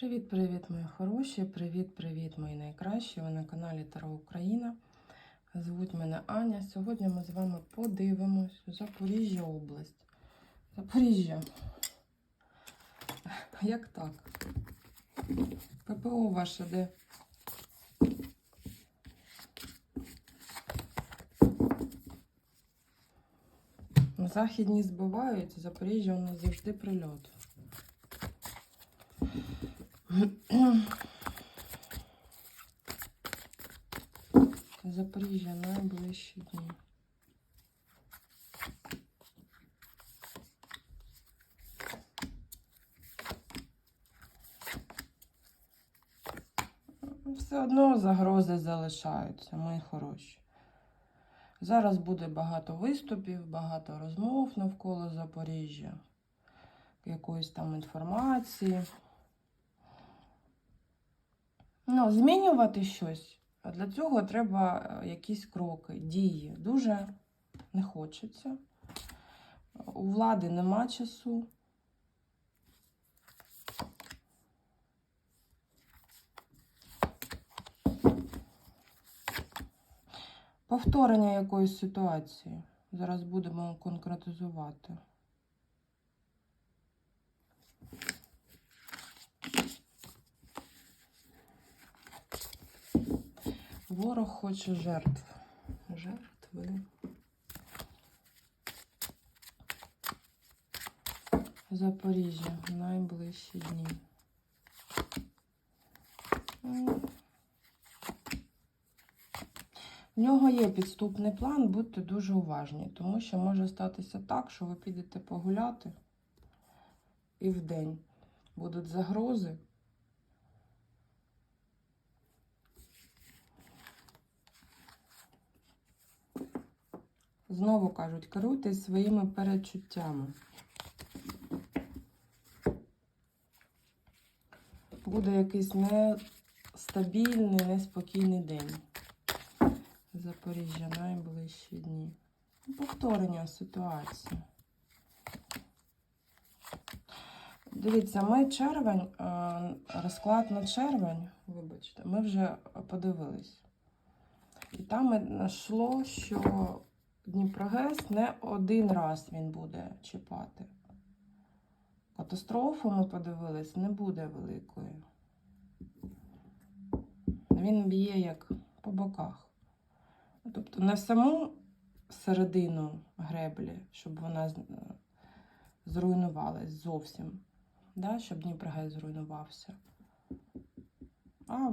Привіт-привіт, мої хороші! Привіт-привіт, мої найкращі! Ви на каналі Таро Україна. Звуть мене Аня. Сьогодні ми з вами подивимось Запоріжжя область. Запоріжжя. Як так? ППО ваше де? Західні збивають, Запоріжжя у нас завжди прильот. Запоріжжя найближчі дні. Все одно загрози залишаються, мої хороші. Зараз буде багато виступів, багато розмов навколо Запоріжжя, якоїсь там інформації. Ну, змінювати щось. А Для цього треба е, якісь кроки, дії. Дуже не хочеться. У влади нема часу. Повторення якоїсь ситуації. Зараз будемо конкретизувати. Ворог хоче жертв. Жертви. Запоріжжя найближчі дні. В нього є підступний план, будьте дуже уважні, тому що може статися так, що ви підете погуляти і вдень будуть загрози. Знову кажуть, керуйтесь своїми передчуттями. Буде якийсь нестабільний, неспокійний день. Запоріжжя найближчі дні. Повторення ситуації. Дивіться, ми червень, е, розклад на червень, вибачте, ми вже подивились. І там йшло, що Дніпрогес не один раз він буде чіпати. Катастрофу ми подивились, не буде великої. Він б'є як по боках. Тобто не саму середину греблі, щоб вона зруйнувалась зовсім, да? щоб Дніпрогес зруйнувався. А,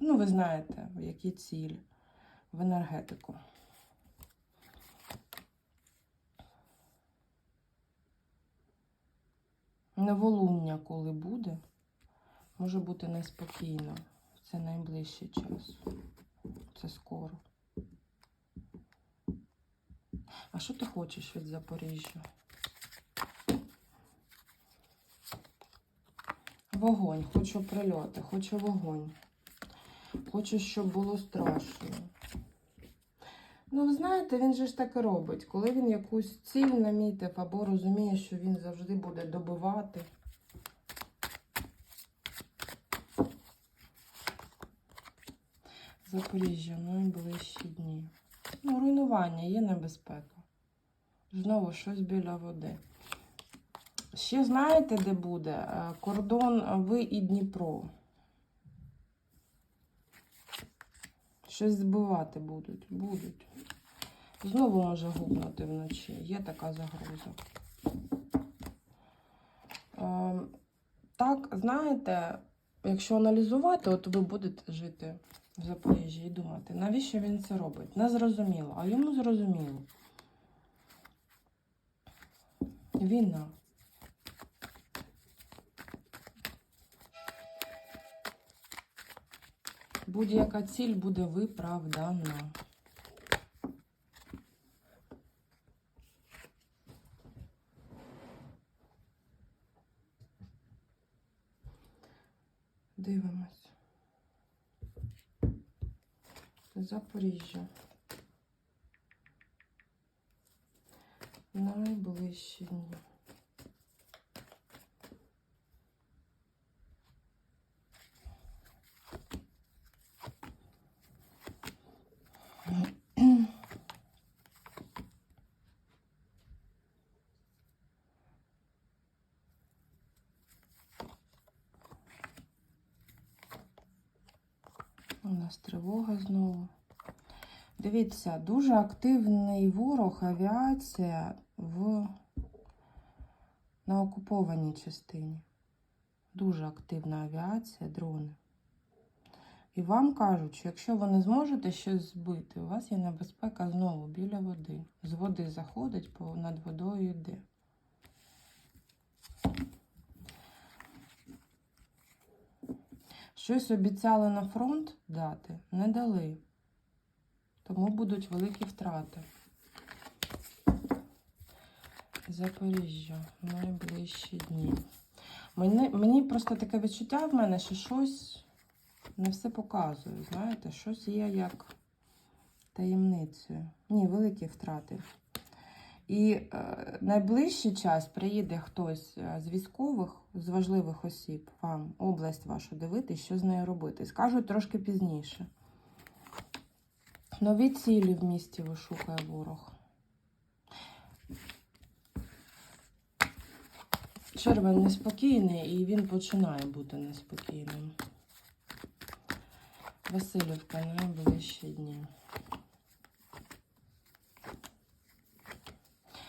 ну, ви знаєте, в які цілі в енергетику. Новолуння, коли буде, може бути неспокійно. Це найближчий час. Це скоро. А що ти хочеш від Запоріжжя? Вогонь, хочу прильоти, хочу вогонь. Хочу, щоб було страшно. Ну, ви знаєте, він же ж так і робить. Коли він якусь ціль намітив або розуміє, що він завжди буде добивати. Запоріжжя, найближчі дні. Ну, руйнування, є небезпека. Знову щось біля води. Ще знаєте, де буде? Е, Кордон Ви і Дніпро. Щось збивати будуть. Будуть. Знову може гупнути вночі. Є така загроза. Е, Так, знаєте, якщо аналізувати, от ви будете жити в Запоріжжі і думати, навіщо він це робить? Не зрозуміло, а йому зрозуміло. Війна. Будь-яка ціль буде виправдана. Дивимось. Запоріжжя. Найближчі дні. У нас тривога знову. Дивіться, дуже активний ворог, авіація в на окупованій частині. Дуже активна авіація, дрони. І вам кажуть, що якщо ви не зможете щось збити, у вас є небезпека знову біля води. З води заходить, над водою йде. Щось обіцяли на фронт дати, не дали. Тому будуть великі втрати. Запоріжжя, найближчі дні. Мені, мені просто таке відчуття в мене, що щось не все показує. Знаєте, щось є як таємницею. Ні, великі втрати. І е, найближчий час приїде хтось е, з військових, з важливих осіб, вам область вашу дивитись, що з нею робити. Скажуть трошки пізніше. Нові цілі в місті вишукує ворог. Червень неспокійний і він починає бути неспокійним. Васильівка найближчі дні.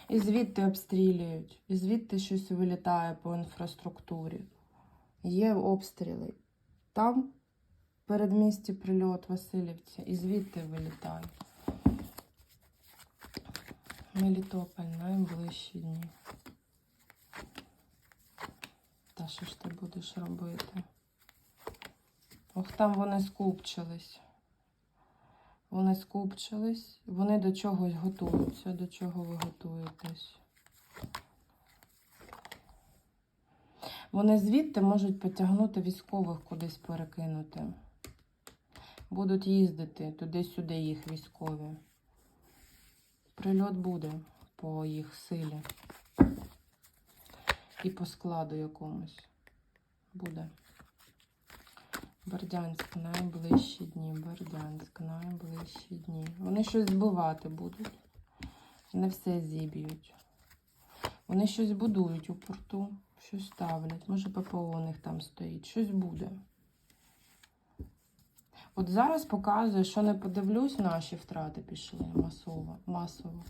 І звідти обстрілюють, і звідти щось вилітає по інфраструктурі. Є обстріли. Там передмісті прильот Васильівці, і звідти вилітає. Мелітополь найближчі дні. Та що ж ти будеш робити? Ох, там вони скупчились. Вони скупчились, вони до чогось готуються, до чого ви готуєтесь. Вони звідти можуть потягнути військових кудись перекинути. Будуть їздити туди-сюди їх військові. Прильот буде по їх силі. І по складу якомусь. Буде. Бердянськ найближчі дні. Бердянськ найближчі дні. Вони щось збивати будуть. Не все зіб'ють. Вони щось будують у порту, щось ставлять. Може, ППО у них там стоїть. Щось буде. От зараз показує, що не подивлюсь, наші втрати пішли масово. масово.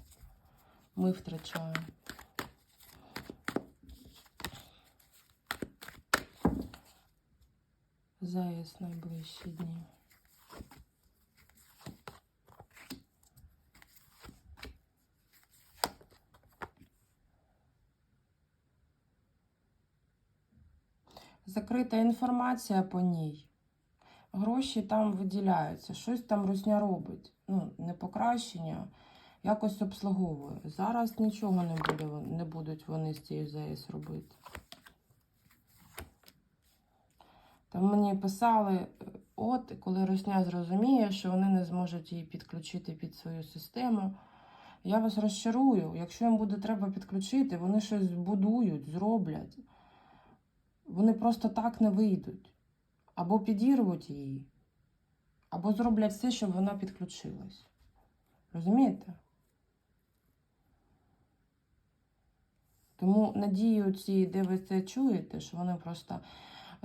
Ми втрачаємо. ЗАЕС найближчі дні. Закрита інформація по ній. Гроші там виділяються, щось там русня робить. Ну, не покращення, якось обслуговує. Зараз нічого не, буде, не будуть вони з цією ЗАЕС робити. Там мені писали, от коли Росня зрозуміє, що вони не зможуть її підключити під свою систему. Я вас розчарую, якщо їм буде треба підключити, вони щось збудують, зроблять. Вони просто так не вийдуть. Або підірвуть її, або зроблять все, щоб вона підключилась. Розумієте? Тому надію ці, де ви це чуєте, що вони просто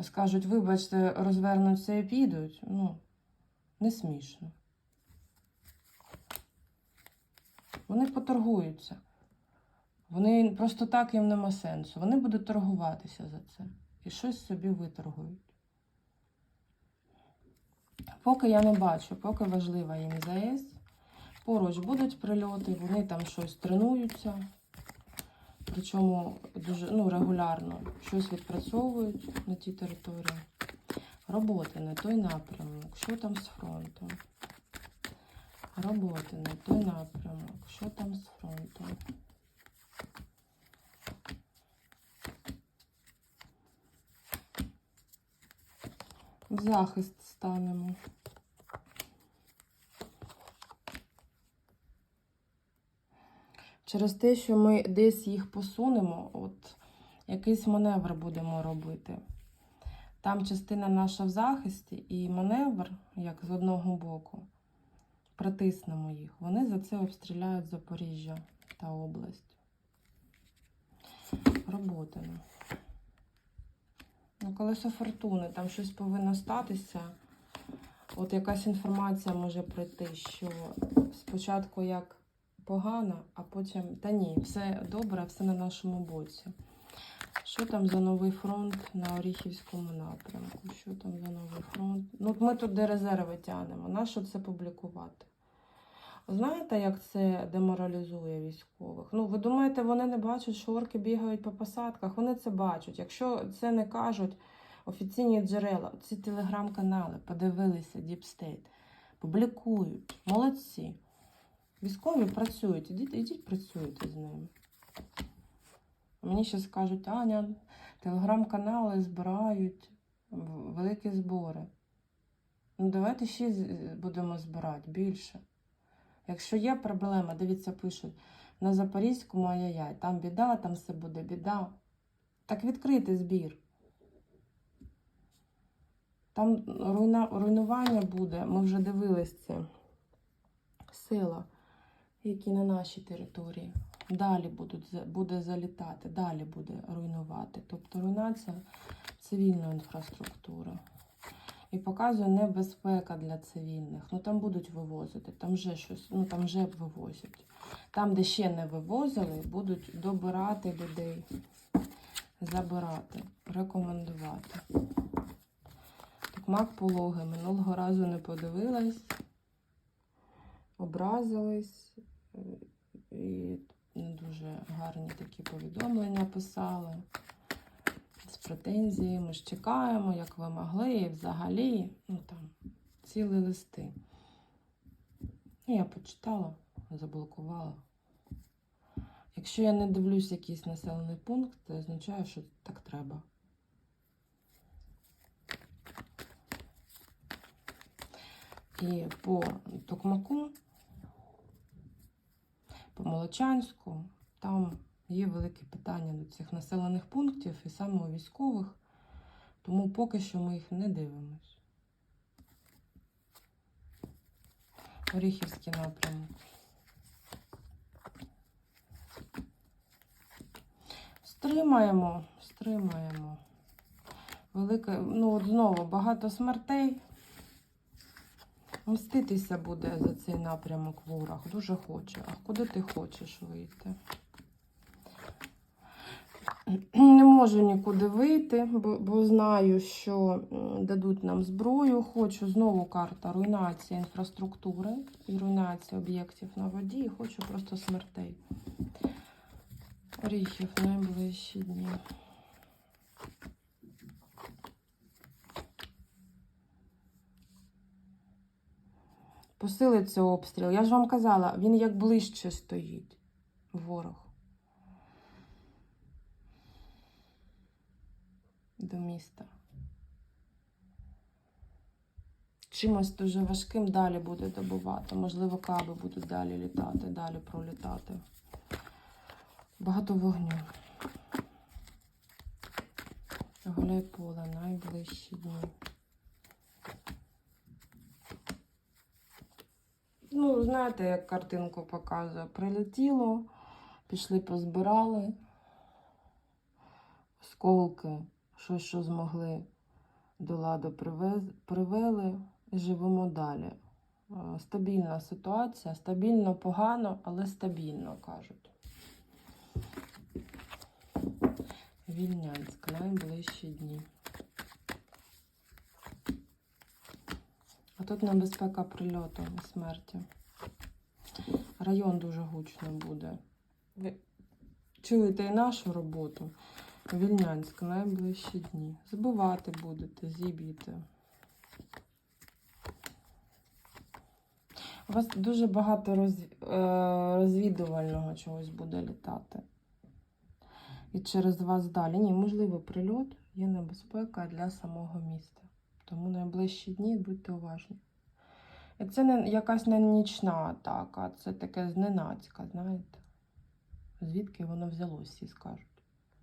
скажуть, вибачте, розвернуться і підуть. Ну, не смішно. Вони поторгуються. Вони просто так їм нема сенсу. Вони будуть торгуватися за це. І щось собі виторгують. Поки я не бачу, поки важлива їм ЗАЕС. Поруч будуть прильоти, вони там щось тренуються. Причому дуже ну, регулярно щось відпрацьовують на тій території. Роботи на той напрямок. Що там з фронтом? Роботи на той напрямок. Що там з фронтом? В захист станемо. Через те, що ми десь їх посунемо, от якийсь маневр будемо робити. Там частина наша в захисті, і маневр, як з одного боку, притиснемо їх. Вони за це обстріляють Запоріжжя та область. Роботимо. Ну, колесо фортуни, там щось повинно статися. От якась інформація може прийти, що спочатку як погано, а потім та ні, все добре, все на нашому боці. Що там за новий фронт на Оріхівському напрямку? Що там за новий фронт? Ну, ми тут де резерви тягнемо. Нащо це публікувати? Знаєте, як це деморалізує військових? Ну, ви думаєте, вони не бачать, що орки бігають по посадках? Вони це бачать. Якщо це не кажуть офіційні джерела, ці телеграм-канали, подивилися State, публікують. Молодці. Військові працюють, ідіть, ідіть працюйте з ними. Мені ще скажуть, Аня, телеграм-канали збирають великі збори. Ну, давайте ще будемо збирати більше. Якщо є проблема, дивіться, пишуть на Запорізькому ай-яй-яй, там біда, там все буде біда. Так відкрити збір. Там руйна, руйнування буде, ми вже дивились це. Сила, які на нашій території. Далі будуть, буде залітати, далі буде руйнувати. Тобто руйнація цивільної інфраструктури. І показує небезпека для цивільних. Ну там будуть вивозити, там вже щось, ну там вже вивозять. Там, де ще не вивозили, будуть добирати людей, забирати, рекомендувати. Токмак пологи минулого разу не подивилась, образились і дуже гарні такі повідомлення писали з претензіями. Ми ж чекаємо, як ви могли, і взагалі, ну там, цілі листи. І я почитала, заблокувала. Якщо я не дивлюсь якийсь населений пункт, це означає, що так треба. І по Токмаку, по Молочанську, там є велике питання до цих населених пунктів і саме у військових, тому поки що ми їх не дивимось. Оріхівський напрямок. Стримаємо, стримаємо. Велике, ну от знову багато смертей. Мститися буде за цей напрямок ворог. Дуже хоче. А куди ти хочеш вийти? Не можу нікуди вийти, бо, бо знаю, що дадуть нам зброю. Хочу знову карта руйнація інфраструктури і руйнація об'єктів на воді. І хочу просто смертей. Оріхів найближчі дні. Посилиться обстріл. Я ж вам казала, він як ближче стоїть. Ворог. До міста. Чимось дуже важким далі буде добувати. Можливо, каби будуть далі літати, далі пролітати. Багато вогню. Гуляй поле найближчі дні. Ну, знаєте, як картинку показує. Прилетіло, пішли, позбирали осколки, що, що змогли до ладу привез, привели і живемо далі. Е, Стабільна ситуація, стабільно погано, але стабільно кажуть. Вільнянськ, найближчі дні. А тут небезпека прильоту і смерті. Район дуже гучно буде. Ви чуєте і нашу роботу. Вільнянськ, найближчі дні. Збивати будете, зіб'єте. У вас дуже багато роз... е, розвідувального чогось буде літати. І через вас далі. Ні, можливо, прильот є небезпека для самого міста. Тому найближчі дні будьте уважні. І це не якась не нічна атака, це таке зненацька, знаєте. Звідки воно взялося, всі скажуть.